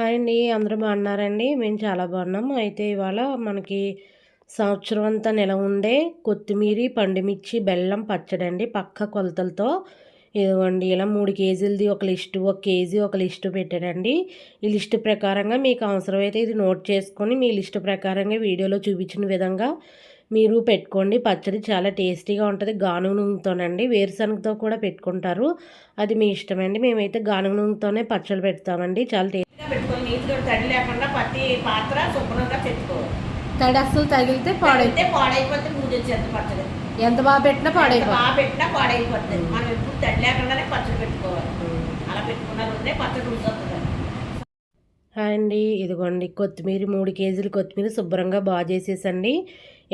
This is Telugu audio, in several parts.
హాయ్ అండి అందరూ బాగున్నారండి. మేము చాలా బాగున్నాం. అయితే ఇవాళ మనకి సంవత్సరం అంతా నిల ఉండే కొత్తిమీర పండుమిర్చి బెల్లం పచ్చడి అండి పక్క కొలతలతో. ఇదిగోండి ఇలా మూడు కేజీలది ఒక లిస్టు ఒక కేజీ ఒక లిస్టు పెట్టాడండి ఈ లిస్టు ప్రకారంగా మీకు అవసరమైతే ఇది నోట్ చేసుకొని మీ లిస్టు ప్రకారంగా వీడియోలో చూపించిన విధంగా మీరు పెట్టుకోండి. పచ్చడి చాలా టేస్టీగా ఉంటుంది. గానుగ నూనెతోనండి. వేరుశనగతో కూడా పెట్టుకుంటారు. అది మీ ఇష్టమండి. మేమైతే గానుగ నూనెతోనే పచ్చడి పెడతామండి. చాలా టేస్ట్ తడి లేకుండా ప్రతి పాత్ర శుభ్రంగా పెట్టుకోవాలి. తడి అస్సలు తగిలితే పాడైతే పాడైపోతే చెత్త పచ్చడి? ఎంత బాగా పెట్టినా ఎంత బాగా పెట్టినా పాడైపోతుంది. మనం ఎప్పుడు తడి లేకుండానే పచ్చడి పెట్టుకోవాలి. అలా పచ్చడి రుచి హాయ్ అండి. ఇదిగోండి కొత్తిమీర మూడు కేజీలు కొత్తిమీర శుభ్రంగా బాగా చేసేసండి.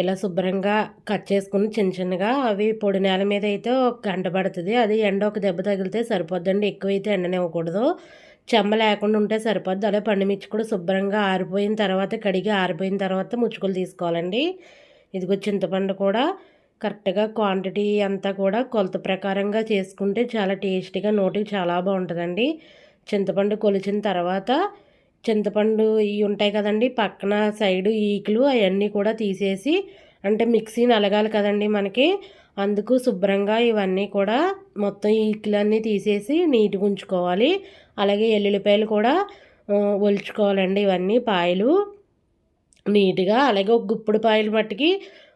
ఇలా శుభ్రంగా కట్ చేసుకుని చిన్న చిన్నగా అవి పొడి నేల మీద అయితే ఒక గంట పడుతుంది. అది ఎండ ఒక దెబ్బ తగిలితే సరిపోద్దండి. ఎక్కువైతే ఎండనివ్వకూడదు. చెమ్మ లేకుండా ఉంటే సరిపోద్ది. అలా పండుమిర్చి కూడా శుభ్రంగా ఆరిపోయిన తర్వాత కడిగి ఆరిపోయిన తర్వాత ముచ్చుకలు తీసుకోవాలండి. ఇదిగో చింతపండు కూడా కరెక్ట్గా క్వాంటిటీ అంతా కూడా కొలత ప్రకారంగా చేసుకుంటే చాలా టేస్టీగా నోటికి చాలా బాగుంటుందండి. చింతపండు కొలిచిన తర్వాత చింతపండు ఇవి ఉంటాయి కదండి పక్కన సైడు ఈకులు అవన్నీ కూడా తీసేసి అంటే మిక్సీ అలగాలి కదండి మనకి అందుకు శుభ్రంగా ఇవన్నీ కూడా మొత్తం ఈకులన్నీ తీసేసి నీట్గా ఉంచుకోవాలి. అలాగే ఎల్లుల్లిపాయలు కూడా ఒలుచుకోవాలండి ఇవన్నీ పాయలు. నీట్గా అలాగే ఒక గుప్పుడు పాయలు మట్టికి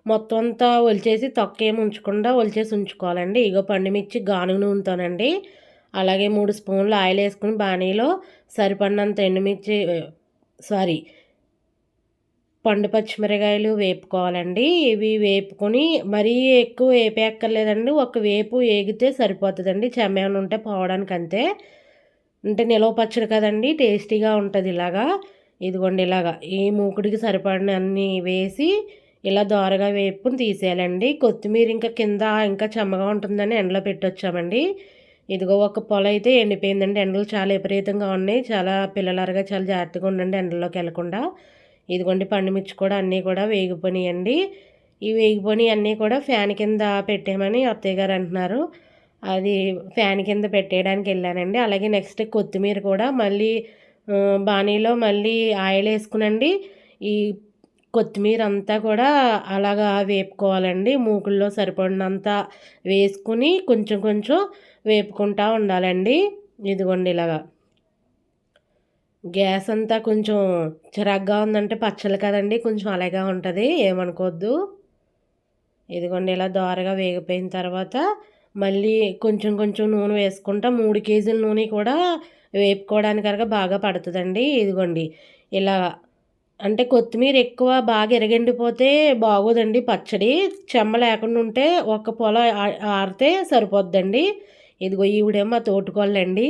మొత్తం అంతా ఒలిచేసి తొక్కేం ఉంచకుండా ఒలిచేసి ఉంచుకోవాలండి. ఇగో పండుమిర్చి గానుగ నూనెతోనండి. అలాగే మూడు స్పూన్లు ఆయిల్ వేసుకుని బాణీలో సరిపడినంత ఎండుమిర్చి సారీ పండు పచ్చిమిరకాయలు వేపుకోవాలండి. ఇవి వేపుకొని మరీ ఎక్కువ వేపేక్కర్లేదండి ఒక వేపు వేగితే సరిపోతుందండి. చెమ్మేమని ఉంటే పోవడానికి అంతే. అంటే నిలవ పచ్చడి కదండి. టేస్టీగా ఉంటుంది ఇలాగా. ఇదిగోండి ఇలాగా. ఈ మూకుడికి సరిపడిన అన్నీ వేసి ఇలా దోరగా వేపుకుని తీసేయాలండి. కొత్తిమీర ఇంకా కింద ఇంకా చెమ్మగా ఉంటుందని ఎండలో పెట్టొచ్చామండి. ఇదిగో ఒక పొల అయితే ఎండిపోయిందండి. ఎండలు చాలా విపరీతంగా ఉన్నాయి. చాలా పిల్లలరగా చాలా జాగ్రత్తగా ఉండండి ఎండల్లోకి వెళ్ళకుండా ఇదిగోండి పండుమిర్చి కూడా అన్నీ కూడా వేగిపోయినాయండి. ఈ వేగిపోయి అన్నీ కూడా ఫ్యాన్ కింద పెట్టామని అత్తయ్య గారు అంటున్నారు. అది ఫ్యాన్ కింద పెట్టేయడానికి వెళ్ళానండి. అలాగే నెక్స్ట్ కొత్తిమీర కూడా మళ్ళీ బాణీలో మళ్ళీ ఆయిల్ వేసుకునండి. ఈ కొత్తిమీర అంతా కూడా అలాగా వేపుకోవాలండి. మూకుల్లో సరిపడినంత వేసుకుని కొంచెం కొంచెం వేపుకుంటూ ఉండాలండి. ఇదిగోండి ఇలాగా. గ్యాస్ అంతా కొంచెం చిరాగ్గా ఉందంటే పచ్చలు కదండి కొంచెం అలాగే ఉంటుంది ఏమనుకోవద్దు ఇదిగోండి ఇలా దోరగా వేగిపోయిన తర్వాత మళ్ళీ కొంచెం కొంచెం నూనె వేసుకుంటా మూడు కేజీల నూనె కూడా వేపుకోవడానికి కనుక బాగా పడుతుందండి. ఇదిగోండి ఇలా అంటే కొత్తిమీర ఎక్కువ బాగా ఎరగండిపోతే బాగోదండి పచ్చడి. చెమ్మ లేకుండా ఉంటే ఒక పొల ఆరితే సరిపోద్దండి. ఇదిగో ఈవిడేమో తోటుకోళ్ళండి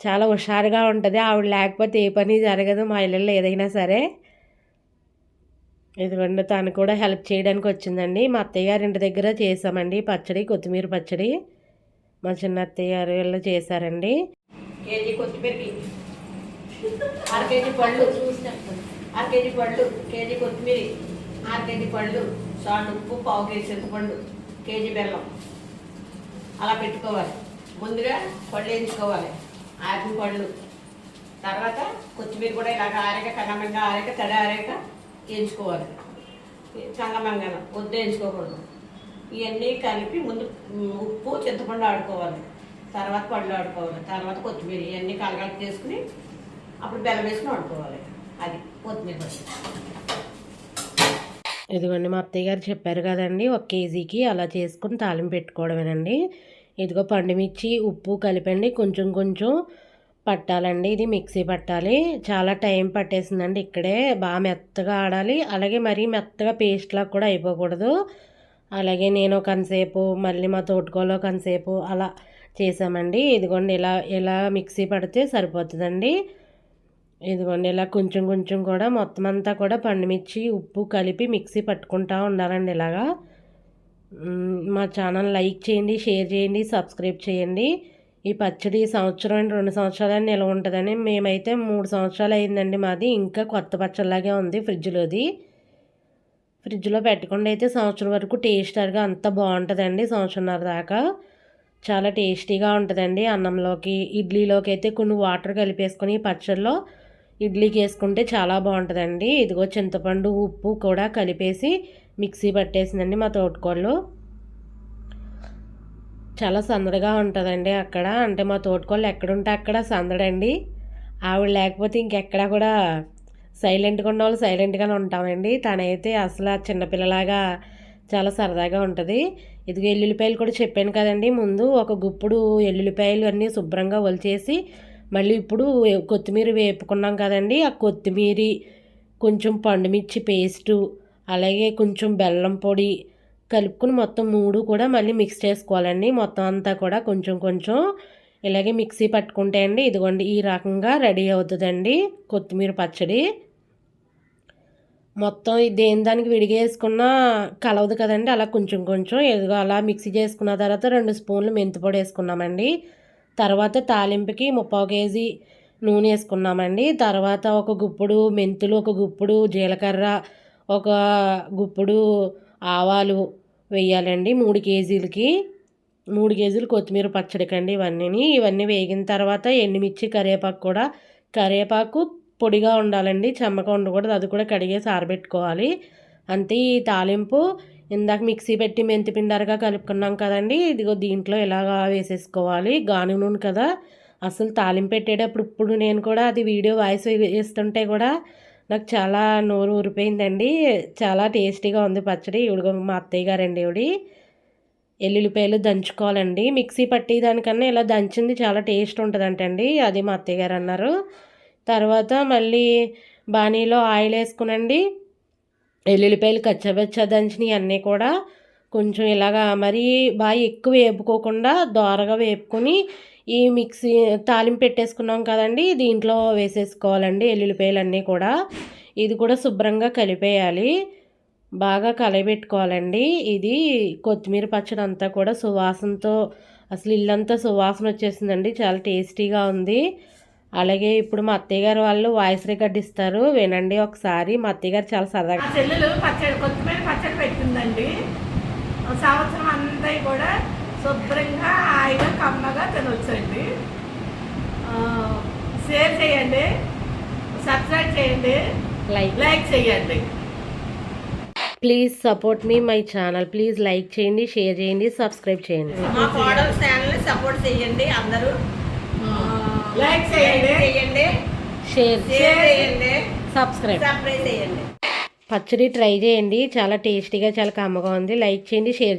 చాలా హుషారుగా ఉంటుంది. ఆవిడ లేకపోతే ఏ పని జరగదు మా ఇళ్ళల్లో ఏదైనా సరే. ఇదిగోండి తను కూడా హెల్ప్ చేయడానికి వచ్చిందండి. మా అత్తయ్య గారి ఇంటి దగ్గర చేసామండి పచ్చడి కొత్తిమీర పచ్చడి. మా చిన్న అత్తయ్య గారు వీళ్ళు చేశారండి. కేజీ కొత్తిమీరకి అర కేజీ పళ్ళు. అర కేజీ పళ్ళు కేజీ కొత్తిమీర అర కేజీ పళ్ళు సాల్ట్ ఉప్పు పావు కేజీ చింతపండు కేజీ బెల్లం. అలా పెట్టుకోవాలి. ముందుగా పళ్ళు వేయించుకోవాలి. ఆపిల్ పళ్ళు. తర్వాత కొత్తిమీర కూడా ఇలాగ ఆరేక కన్నమంగా ఆరేక తడి ఆరేక వేయించుకోవాలి. చంగమంగన వద్దు వేయించుకోకూడదు. ఇవన్నీ కలిపి ముందు ఉప్పు చింతపండు ఆడుకోవాలి. తర్వాత పళ్ళు ఆడుకోవాలి. తర్వాత కొత్తిమీర ఇవన్నీ కలగలకి చేసుకుని అప్పుడు బెల్లం వేసుకుని ఆడుకోవాలి అది కొత్తిమీర ఇదిగోండి మా అత్తయ్య గారు చెప్పారు కదండి ఒక కేజీకి అలా చేసుకుని తాలింపు పెట్టుకోవడమేనండి. ఇదిగో పండుమిర్చి ఉప్పు కలిపండి. కొంచెం కొంచెం పట్టాలండి. ఇది మిక్సీ పట్టాలి. చాలా టైం పట్టేసిందండి. ఇక్కడే బాగా మెత్తగా ఆడాలి. అలాగే మరీ మెత్తగా పేస్ట్లా కూడా అయిపోకూడదు. అలాగే నేను కొంతసేపు మళ్ళీ మా తోటకోలో కొంతసేపు అలా చేసామండి. ఇదిగోండి ఇలా ఇలా మిక్సీ పడితే సరిపోతుందండి. ఇదిగోండి ఇలా కొంచెం కొంచెం కూడా మొత్తం అంతా కూడా పండుమిర్చి ఉప్పు కలిపి మిక్సీ పట్టుకుంటూ ఉండాలండి ఇలాగా. మా ఛానల్ లైక్ చేయండి షేర్ చేయండి సబ్స్క్రైబ్ చేయండి. ఈ పచ్చడి సంవత్సరం రెండు సంవత్సరాలు నిల్వ ఉంటుందని. మేమైతే మూడు సంవత్సరాలు అయిందండి మాది. ఇంకా కొత్త పచ్చడిలాగే ఉంది ఫ్రిడ్జ్లోది. ఫ్రిడ్జ్లో పెట్టకుండా అయితే సంవత్సరం వరకు టేస్టర్గా అంత బాగుంటుందండి సంవత్సరంన్నర దాకా. చాలా టేస్టీగా ఉంటుందండి అన్నంలోకి ఇడ్లీలోకి అయితే కొన్ని వాటర్ కలిపేసుకొని పచ్చడిలో ఇడ్లీకి వేసుకుంటే చాలా బాగుంటుందండి. ఇదిగో చింతపండు ఉప్పు కూడా కలిపేసి మిక్సీ పట్టేసిందండి మా తోటకోళ్ళు చాలా సందడిగా ఉంటుందండి అక్కడ. అంటే మా తోటకోళ్ళు ఎక్కడుంటే అక్కడ సందడండి. ఆవిడ లేకపోతే ఇంకెక్కడ కూడా సైలెంట్గా ఉన్న వాళ్ళు సైలెంట్గానే ఉంటామండి. తనైతే అసలు ఆ చిన్నపిల్లలాగా చాలా సరదాగా ఉంటుంది. ఇదిగో ఎల్లుల్లిపాయలు కూడా చెప్పాను కదండి. ముందు ఒక గుప్పుడు ఎల్లుల్లిపాయలు అన్నీ శుభ్రంగా ఒలిచేసి మళ్ళీ ఇప్పుడు కొత్తిమీర వేపుకున్నాం కదండి ఆ కొత్తిమీర కొంచెం పండుమిర్చి పేస్టు అలాగే కొంచెం బెల్లం పొడి కలుపుకుని మొత్తం మూడు కూడా మళ్ళీ మిక్స్ చేసుకోవాలండి. మొత్తం అంతా కూడా కొంచెం కొంచెం ఇలాగే మిక్సీ పట్టుకుంటే అండి ఇదిగోండి ఈ రకంగా రెడీ అవుతుందండి కొత్తిమీర పచ్చడి. మొత్తం దేని దానికి విడిగేసుకున్నా కలవదు కదండి అలా కొంచెం కొంచెం ఏదో అలా మిక్సీ చేసుకున్న తర్వాత రెండు స్పూన్లు మెంతి పొడి వేసుకున్నామండి. తర్వాత తాలింపుకి ముప్పావు కేజీ నూనె వేసుకున్నామండి. తర్వాత ఒక గుప్పుడు మెంతులు ఒక గుప్పుడు జీలకర్ర ఒక గుప్పుడు ఆవాలు వేయాలండి మూడు కేజీలకి. మూడు కేజీలు కొత్తిమీర పచ్చడికండి ఇవన్నీ ఇవన్నీ వేగిన తర్వాత ఎండుమిర్చి కరివేపాకు కూడా. కరివేపాకు పొడిగా ఉండాలండి చెమ్మగా ఉండకూడదు అది కూడా కడిగేసి ఆరబెట్టుకోవాలి. అంతే ఈ తాలింపు ఇందాక మిక్సీ పెట్టి మెంతి పిండారుగా కలుపుకున్నాం కదండి. ఇదిగో దీంట్లో ఇలాగా వేసేసుకోవాలి? గాను నూనె కదా. అసలు తాలింపు పెట్టేటప్పుడు ఇప్పుడు నేను కూడా అది వీడియో వాయిస్ వేస్తుంటే కూడా నాకు చాలా నోరు ఊరిపోయిందండి. చాలా టేస్టీగా ఉంది పచ్చడి. ఇవిడిగో మా అత్తయ్య గారండి ఇవిడి. ఎల్లుల్లిపాయలు దంచుకోవాలండి. మిక్సీ పట్టి దానికన్నా ఇలా దంచింది చాలా టేస్ట్ ఉంటుందంటండి. అది మా అత్తయ్య గారు అన్నారు. తర్వాత మళ్ళీ బాణీలో ఆయిల్ వేసుకునండి. ఎల్లుల్లిపాయలు కచ్చబెచ్చ దంచినవి అన్నీ కూడా కొంచెం ఇలాగా మరీ బాగా ఎక్కువ వేపుకోకుండా దోరగా వేపుకొని ఈ మిక్సీ తాలింపు పెట్టేసుకున్నాం కదండి దీంట్లో వేసేసుకోవాలండి ఎల్లుల్లిపాయలు అన్నీ కూడా. ఇది కూడా శుభ్రంగా కలిపేయాలి. బాగా కలయబెట్టుకోవాలండి. ఇది కొత్తిమీర పచ్చడి అంతా కూడా సువాసనతో అసలు ఇల్లంతా సువాసన వచ్చేసిందండి. చాలా టేస్టీగా ఉంది. అలాగే ఇప్పుడు మా అత్తయ్య గారు వాళ్ళు వాయిస్ రికార్డ్ ఇస్తారు. వినండి ఒకసారి. మా అత్తయ్య గారు చాలా సరదాగా చెల్లెలు పచ్చడి కొత్తిమీర పచ్చడి పెట్టిందండి. సంవత్సరం అంతా కూడా శుభ్రంగా హాయిగా కమ్మగా తినొచ్చండి. షేర్ చేయండి. సబ్స్క్రైబ్ చేయండి. లైక్ లైక్ చేయండి. Please support me my channel please like చేయండి షేర్ చేయండి సబ్స్క్రైబ్ చేయండి. మా కోడల ఛానల్ని సపోర్ట్ చేయండి అందరూ. లైక్ చేయండి. షేర్ సబ్స్క్రైబ్ సబ్స్క్రైబ్ చేయండి. పచ్చడి ట్రై చేయండి. చాలా టేస్టీగా చాలా కమ్మగా ఉంది. లైక్ చేయండి షేర్ చేయండి.